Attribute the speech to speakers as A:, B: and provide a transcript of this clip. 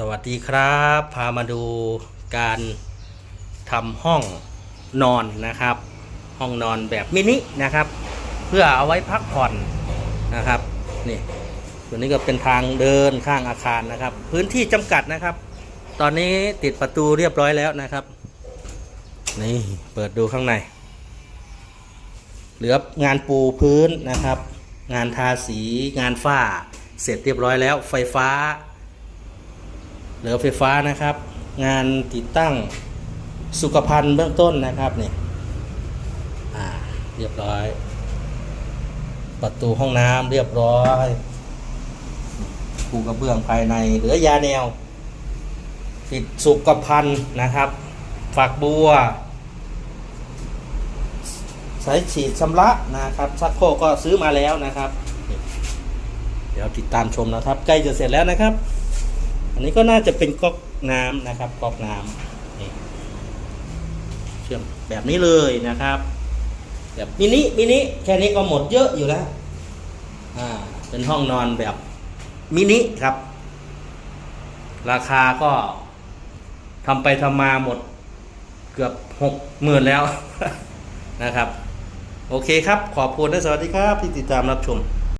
A: สวัสดีครับ พามาดูการทำห้องนอนนะครับ ห้องนอนแบบมินินะครับ เพื่อเอาไว้พักผ่อนนะครับนี่ตัวนี้ก็เป็นทางเดินข้างอาคารนะครับ พื้นที่จำกัดนะครับ ตอนนี้ติดประตูเรียบร้อยแล้วนะครับ นี่เปิดดูข้างใน เหลืองานปูพื้นนะครับ งานทาสีงานฝ้า เสร็จเรียบร้อยแล้วไฟฟ้า ลือไฟฟ้านะครับ งานติดตั้งสุขภัณฑ์เบื้องต้นนะครับเนี่ยเรียบร้อย ประตูห้องน้ำเรียบร้อยปูกระเบื้องภายในเหลือยาแนว ติดสุขภัณฑ์นะครับฝักบัวสายฉีดชำระนะครับชักโคก็ซื้อมาแล้วนะครับ เดี๋ยวติดตามชมนะครับ ใกล้จะเสร็จแล้วนะครับ อันนี้ก็น่าจะเป็นก๊อกน้ำนะครับก๊อกน้ำนี่เชื่อมแบบนี้เลยนะครับแบบมินิมินิแค่นี้ก็หมดเยอะอยู่แล้วอ่าเป็นห้องนอนแบบมินิครับ ราคาก็ทำไปทำมาหมดเกือบหกหมื่นแล้วนะครับ โอเคครับ ขอบคุณและสวัสดีครับ ที่ติดตามรับชม